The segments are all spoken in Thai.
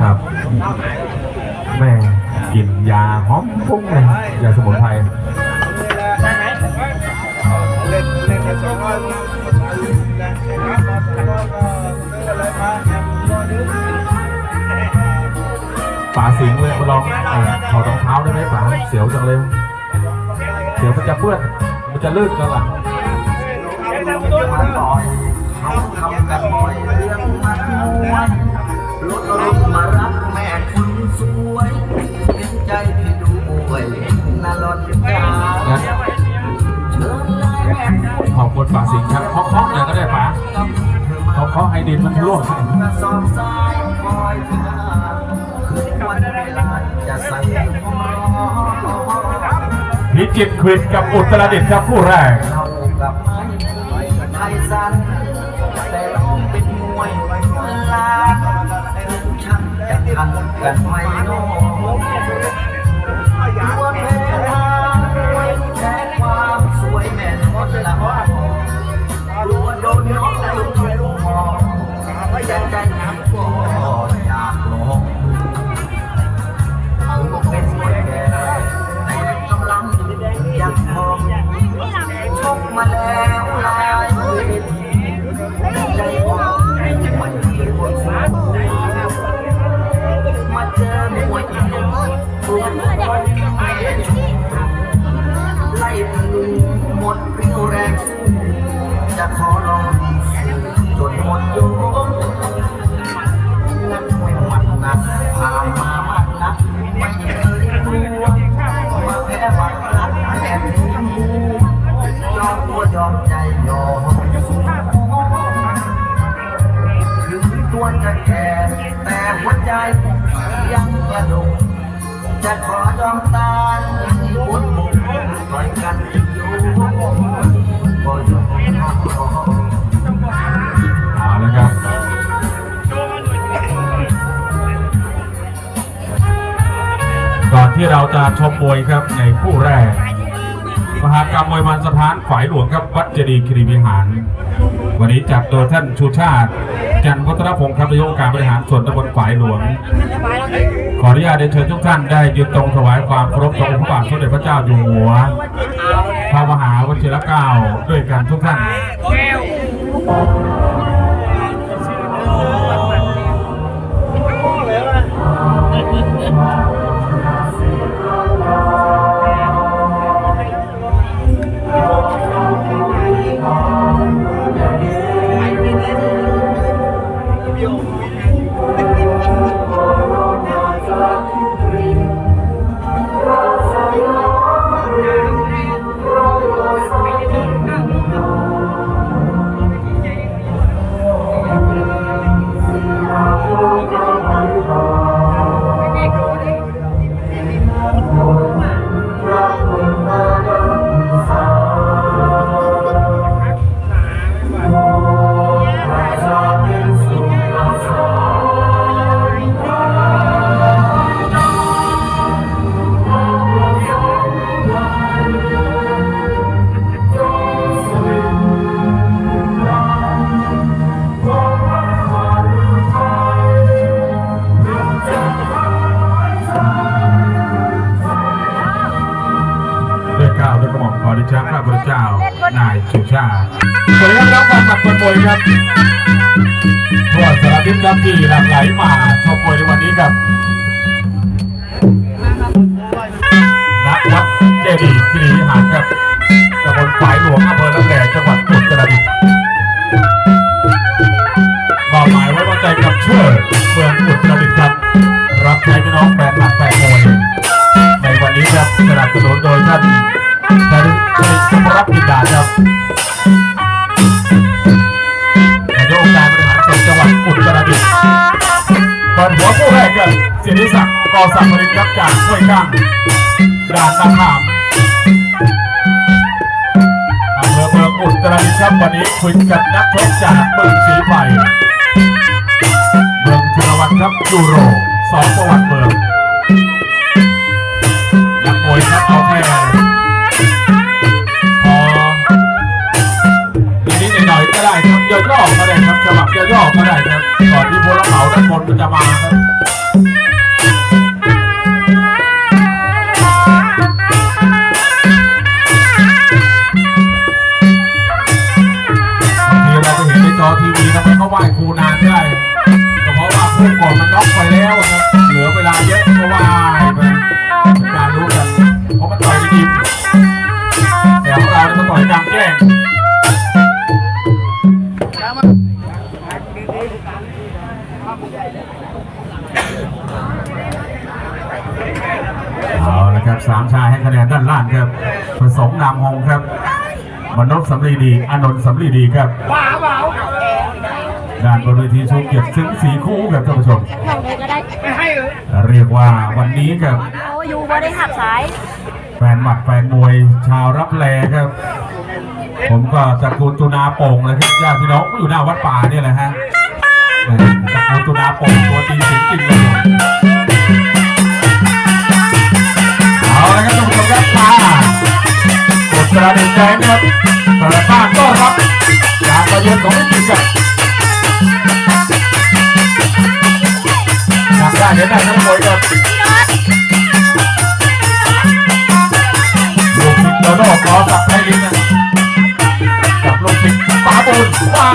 ครับแม่กินยาหอมฟุ้งเลยยาสมุนไพรเล่นเล่นกันสองคนอะไรมาป๋าสิงเลยมาลองไอ้ถอดรองเท้าได้ไหมป๋าเสียวจังเลยเดี๋ยวมันจะเปื้อนมันจะลื่นกันล่ะมาต่อยเขาทำกันบ่ วนรถลงมารับแม่คุณสวยเห็นใจพี่ดูป่วยน่าร้อนจ้างั้นเชิญเลยแม่คุณขอบคุณป๋าสิงห์ครับเคาะเคาะอย่างก็ได้ป๋ากับเธอมาเคาะเคาะให้ดินมันร่วงกระสอบทรายคอยเธอคืนวันเวลาจะใส่ของรอพิจิตรควิดกับอุตรดิตถ์ครับคู่แรกเรากับไม้ไทยสัน กันไหมโน้ตัว ใจยถึงตัวจะแก่แต่หัวใจยังกระดุกจะขอยอมตานบุกต่อยกันอยู่ก็ยอมเอาละครับก่อนที่เราจะชมมวยครับในคู่แรก มหากรรมมวยมันสถานฝ่ายหลวงครับวัดเจดีย์คีรีวิหาร วันนี้จัดโดยท่านชูชาติ จันวัฒนพงศ์ครับนายกการบริหารส่วนตำบลฝ่ายหลวง ขออนุญาตได้เชิญทุกท่านได้ยืนตรงถวายความเคารพต่อองค์พระบาทสมเด็จพระเจ้าอยู่หัวพระมหาวชิรเกล้าด้วยกันทุกท่าน สุชาติสวัสดีครับน้องฟังกัดคนมวยครับทั่วสารทิศครับที่หลั่งไหลมาชมมวยในวันนี้ครับณวัดเจดีย์ศรีหารครับตำบลฝายหลวงอำเภอ อสักดิ์บริครับจากห้วยก้างด่านนาขามอำเภอเมืองอุตรดิตถ์ครับวันนี้คุยกับนักชกจากเมืองศรีไผ่เมืองชลวันครับยูโรสองประวัติเมืองนักมวยครับเอาแค่พอนิดหน่อยก็ได้ครับย่อๆก็ได้ครับฉบับย่อๆก็ได้ครับก่อนที่พลเหมาด้านบนมันจะมาครับ ได้ก็เพราะว่าคู่ก่อนมันน็อกไปแล้วครับเหลือเวลาเยอะก็ไหว้ไปการรู้กันเพราะมันต่อยในยิมแต่ของเราเนี่ยมันต่อยกลางแจ้งเอาละครับสามชายให้คะแนนด้านล่างครับผสมนามฮงครับมนพสำลีดีอานนท์สำลีดีครับ ด้านบนเวทีชูเกียรติซึ้งสีคู่ครับท่านผู้ชมลงเลยก็ได้เรียกว่าวันนี้ครับโอ้ยูบ่ได้หักซ้ายแฟนหมัดแฟนมวยชาวรับแลครับ ผมก็ตระกูลตุนาโป่งเลยครับญาติพี่น้องก็อยู่หน้าวัดป่าเนี่ยแหละฮะเออตระกูลตุนาโป่งตัวจริงเสียงจริงเลยผมเอาละครับท่านผู้ชมครับมากดกระดิ่งแดงครับเปิดบ้านต้อนรับการประเยือนของพี่ครับทำได้เห็นได้ทั้งมวยครับลูกศิษย์โดโดกอสับไทยลินนะกับลูกศิษย์ป๋าบุญว่า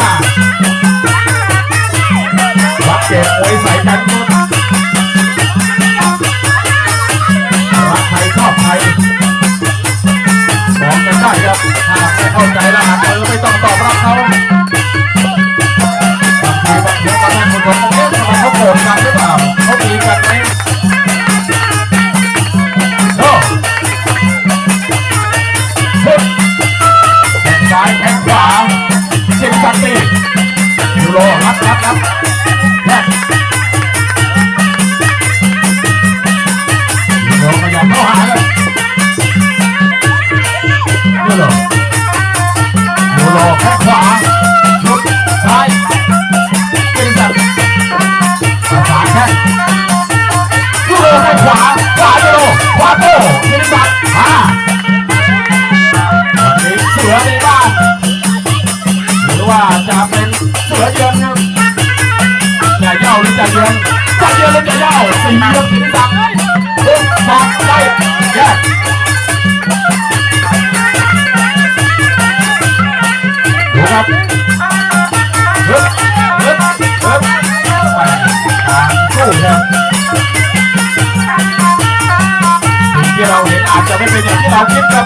อาจจะไม่เป็นอย่างที่เราคิดครับ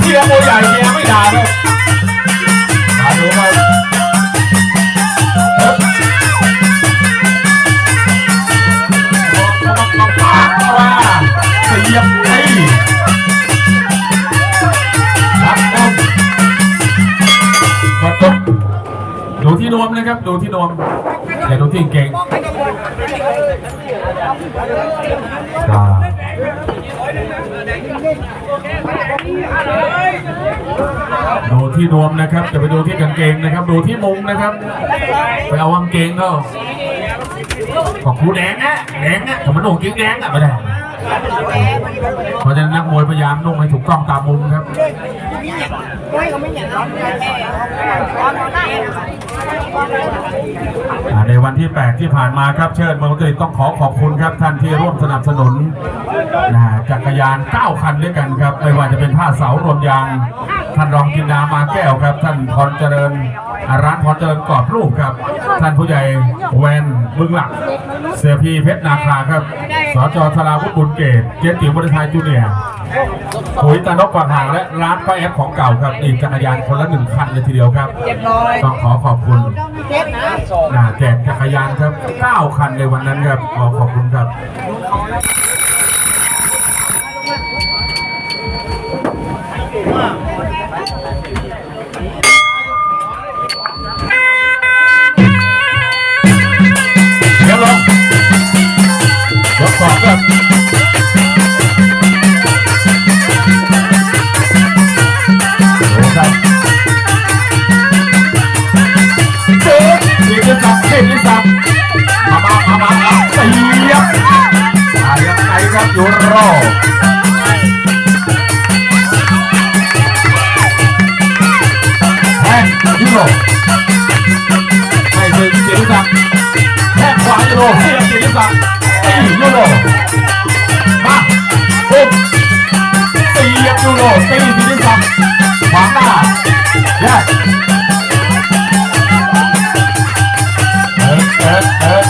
เชียร์มใหญ่เชียไม่ด่าเลยมาดูครับมาปากเข้ามาเสียบตีรับต้นกดตกดูที่นวมนะครับ ดูที่นวมอย่าดูที่เก่งอ่า ดูที่นวมนะครับจะไปดูที่กางเกงนะครับ ดูที่มุงนะครับ ไปเอากางเกงก็ของครูแดงอะแดงอะแต่มันโด่งกิ้งแดงอะไม่ได้ เพราะฉะนั้นนักมวยพยายามนุ่งให้ถูกต้องตามมุมครับในวันที่ 8 ที่ผ่านมาครับเชิญเมืองกฤษต้องขอขอบคุณครับท่านที่ร่วมสนับสนุนนะจักรยาน 9 คันด้วยกันครับ ไม่ว่าจะเป็นผ้าเสารวมยาง ท่านรองจินดามาแก้วครับ ท่านพรเจริญร้านพรเจริญกรอบรูปครับ ท่านผู้ใหญ่แวนบึงหลัก เสียพีเพชรนาคาครับ สจธราวุฒิบุญเกตเจติวบริไทยจูเนียร์ปุ๋ยตานกปากหางและร้านป้าแอฟของเก่าครับนี่จักรยานคนละหนึ่งคันเลยทีเดียวครับต้องขอขอบคุณนะแจกจักรยานครับ9คันในวันนั้นครับขอขอบคุณครับ はい、以上。 ยูโรมาหกสี่ยูโรตีสี่ที่สองขวางหน้าแยกเอิร์ดเอิร์ดเอิร์ด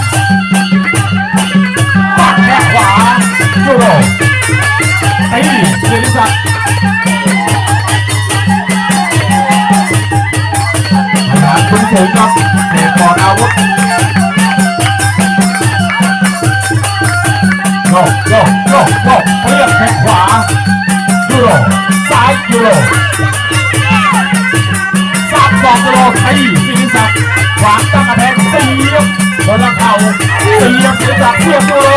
ปัดแค่ขวายูโรตีสี่ที่สองคุณถึงครับเด็กปอดอาวุธ โยกโยกโยกโยกเรียกแข้งขวายูโรซ้ายยูโรสับสองยูโรตีสิริศักขวางตั้งกระแทกเสียบโดนเข่าเสียบสิริศักดิ์เสียบยูโร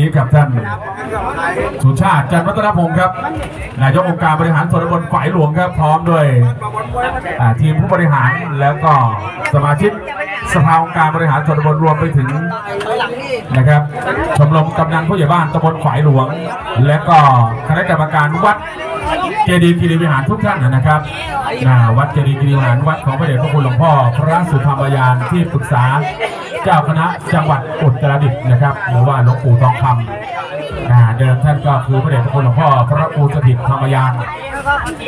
นี้กับท่านสุชาติจันทร์วัฒนพงศ์ครับนายกองค์การบริหารส่วนตำบลฝ่ายหลวงครับพร้อมด้วยทีมผู้บริหารแล้วก็สมาชิกสภาองค์การบริหารส่วนตำบลรวมไปถึงนะครับชมรมกำนันผู้ใหญ่บ้านตำบลฝ่ายหลวง และก็คณะกรรมการวัด เจดีย์คีรีวิหารทุกท่านนะครับวัดเจดีย์คีรีวิหารวัดของพระเดชพระคุณหลวงพ่อ พระสุธรรมยานที่ปรึกษาเจ้าคณะจังหวัดอุตรดิตถ์นะครับ หรือว่าหลวงปู่ทองคำเดิมท่านก็คือพระเดชพระคุณหลวงพ่อ พระครูสถิตธรรมยาน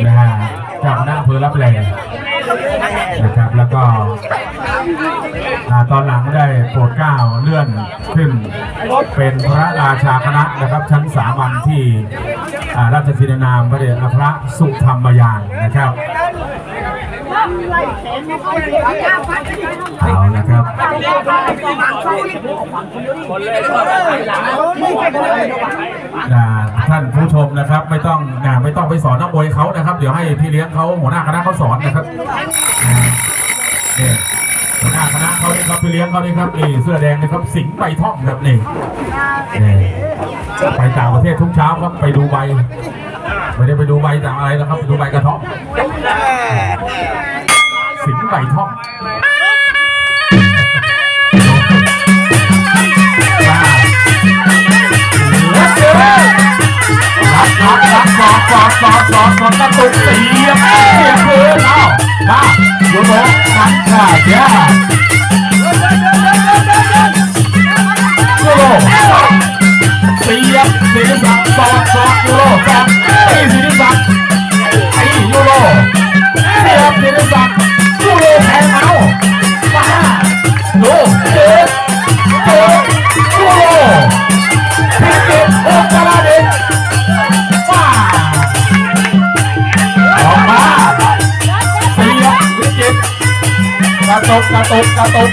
นะฮะเจ้าคณะอำเภอรับแล นะครับแล้วก็ตอนหลังได้โปรดเกล้าเลื่อนขึ้น เป็นพระราชาคณะนะครับชั้นสามัญที่ราชสินานามพระเดชพระสุธรรมยานนะครับ เอาละครับอ่าท่านผู้ชมนะครับ ไม่ต้องอ่าไม่ต้องไปสอนนักมวยเขานะครับ เดี๋ยวให้พี่เลี้ยงเขาหัวหน้าคณะเขาสอนนะครับอ่าเนี่ยหัวหน้าคณะเขานี่ครับพี่เลี้ยงเขานี่ครับนี่เสื้อแดงนะครับสิงห์ใบท่องครับนี่นี่ไปต่างประเทศทุกเช้าครับไปดูใบ ไม่ได้ไปดูใบต่างอะไรนะครับไปดูใบกระท่อมสิงใบท่องรับเจอรับรับรับสอดสอดสอดสอดสอดกระตุกเสียบเสียบพื้นเอามาโยโนนักข่าแย่โ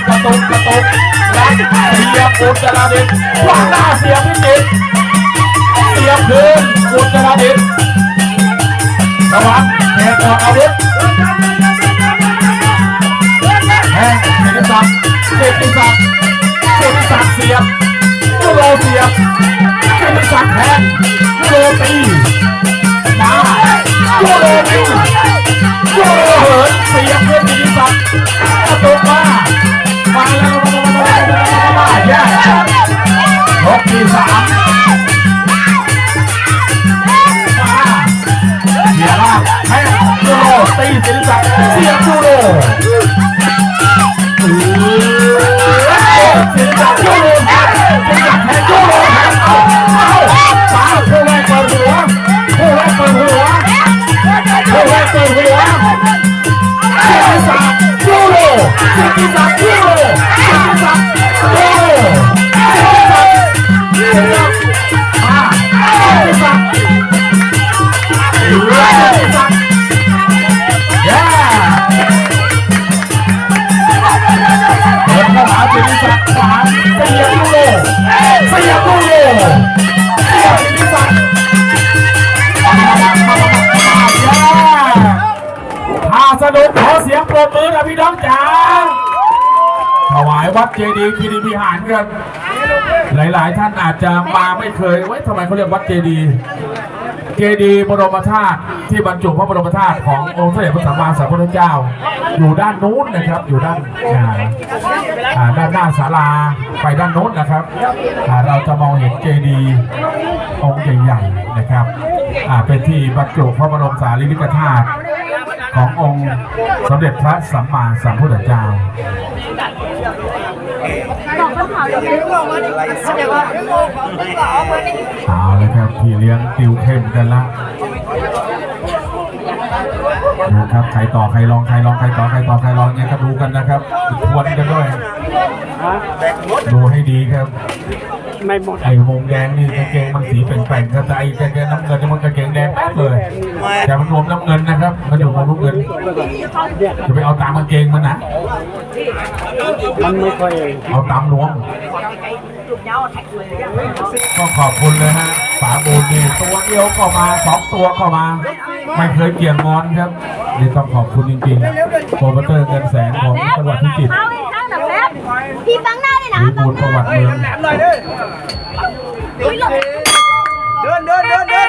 กระตุกกระตุกรักเสียอุตรดิตถ์ขวางหน้าเสียพิจิตรเสียคืนอุตรดิตถ์ระวังแหกออกอาวุธแหกเกียรติศักดิ์เกียรติศักดิ์เกียรติศักดิ์เสียบยูโรเสียบเป็นสักแทนโรตีมาโรตีโรเหินเสียเพื่อนดีสัก ยก หารครับหลาย ๆ ท่านอาจจะมาไม่เคยเว้ยทำไมเขาเรียกวัดเจดีย์เจดีย์บรมธาตุที่บรรจุพระบรมธาตุขององค์เสด็จพระสัมมาสัมพุทธเจ้า อยู่ด้านนู้นนะครับ อยู่ด้านอ่าอ่าด้านหน้าศาลาไปด้านโน้นนะครับอ่าเราจะมองเห็นเจดีย์องค์ใหญ่ ๆ นะครับอ่าเป็นที่บรรจุพระบรมสารีริกธาตุขององค์สมเด็จพระสัมมาสัมพุทธเจ้า บอกคนเขาเลยเอาเลยครับพี่เลี้ยงติวเข้มกันละดูครับใครต่อใครลองใครลองใครต่อใครต่อใครลองเนี่ยก็ดูกันนะครับทวนกันด้วยดูให้ดีครับไม่หมดไอ้วงแดงนี่กางเกงมันสีแปลงๆครับแต่ไอ้กางเกงน้ำเงินนี่มันกางเกงแดงแป๊ดเลยแต่ มันรวมน้ำเงินนะครับมันอยู่รวมน้ำเงินจะไปเอาตามกางเกงมันนะมันไม่ค่อยเอาตามรวมก็ขอบคุณเลยฮะฝาบูนนี่ตัวเดียวก็มาสองตัวก็มา ไม่เคยเกี่ยงงอนครับนี่ต้องขอบคุณจริงๆโปรโมเตอร์เงินแสนของจังหวัดพิจิตรเอาเองข้างหนักแป๊บพี่บังหน้าด้วยนะมีบูรประวัติเมืองพี่หลบเดินเดินเดินเดิน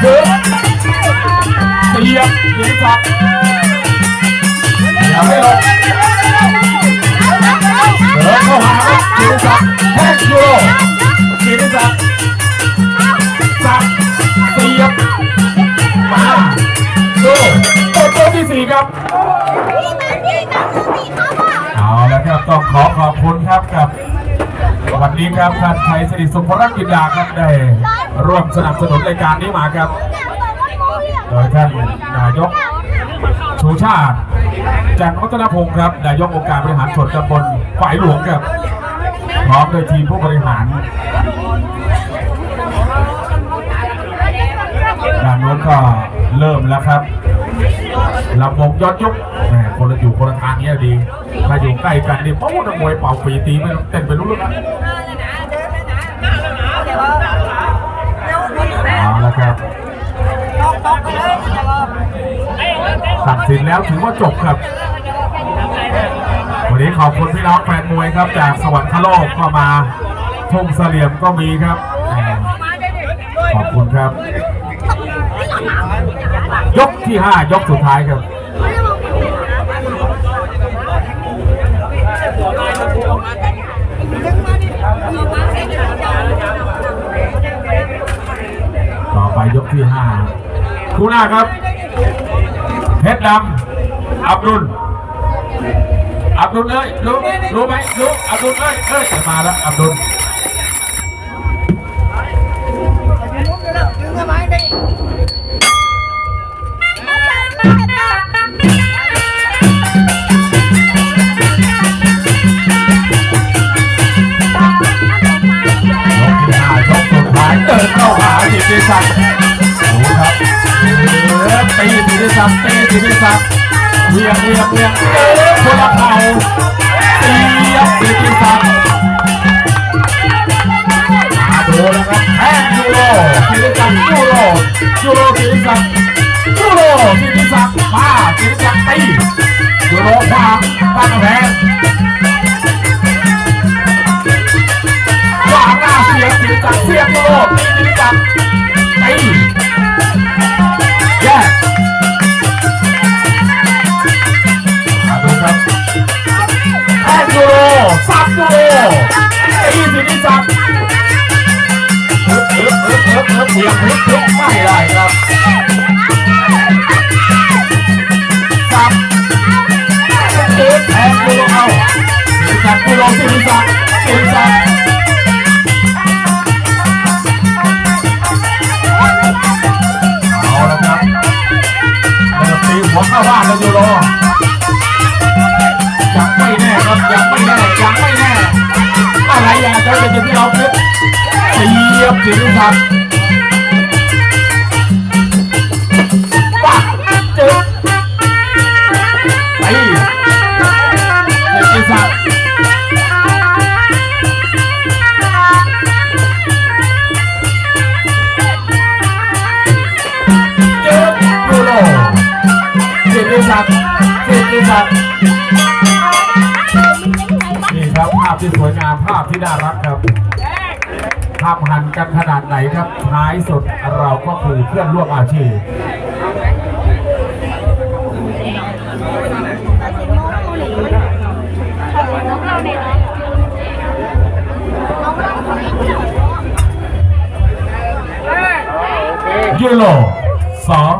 เดือดเตียบสี่สิบสัตว์อย่าให้ลงเดินเข้าหาครับกิติศักดิ์แทงยูโรกิติศักดิ์สักดิ์เสียบมาดูตัวตัวที่สี่ครับพี่มาพี่มาคือตีเขาอะเอาละครับต้องขอขอบคุณครับกับวันนี้ครับท่านชัยสิริสุภรักกิจดาครับได้ ร่วมสนับสนุนรายการนี้มาครับโดยท่านนายกชูชาติจันทร์วัฒนพงศ์ครับนายกองค์การบริหารส่วนตำบลฝ่ายหลวงครับพร้อมโดยทีมผู้บริหารด้านโน้นก็เริ่มแล้วครับลำวงยอนยุคแหมคนละอยู่คนละทางเนี้ยดี ถ้าอยู่ใกล้กันนี่ปุ๊บนักมวยเป่าปีตีไม่เต้นไปรู้เรื่อง ครับตัดสินแล้วถือว่าจบครับ วันนี้ขอบคุณพี่น้องแฟนมวยครับ จากสวรรคโลกก็มาทุ่งเสลี่ยมก็มีครับ ขอบคุณครับ ยกที่ 5 ยกสุดท้ายครับ ไปยกที่5คู่หน้าครับ เพชรดำอับดุลอับดุลเอ้ยรู้รู้ไหมรู้อับดุลเอ้ยเอ้ยมาแล้วอับดุล เวียงเวียงเวียงเออคนละเข่าตียบสิริศักดิ์มาดูนะครับแทงยูโรสิริศักดิ์ยูโรยูโรสิริศักดิ์ยูโรสิริศักดิ์มาสิริศักดิ์ตียูโรขวาตั้งแผงขวางหน้าเสียงสีจักรเสียงโลกตีสีจักรตี ที่น่ารักครับภาพหันกันขนาดไหนครับท้ายสุดเราก็คือเพื่อนร่วมอาชีพยูโรสอง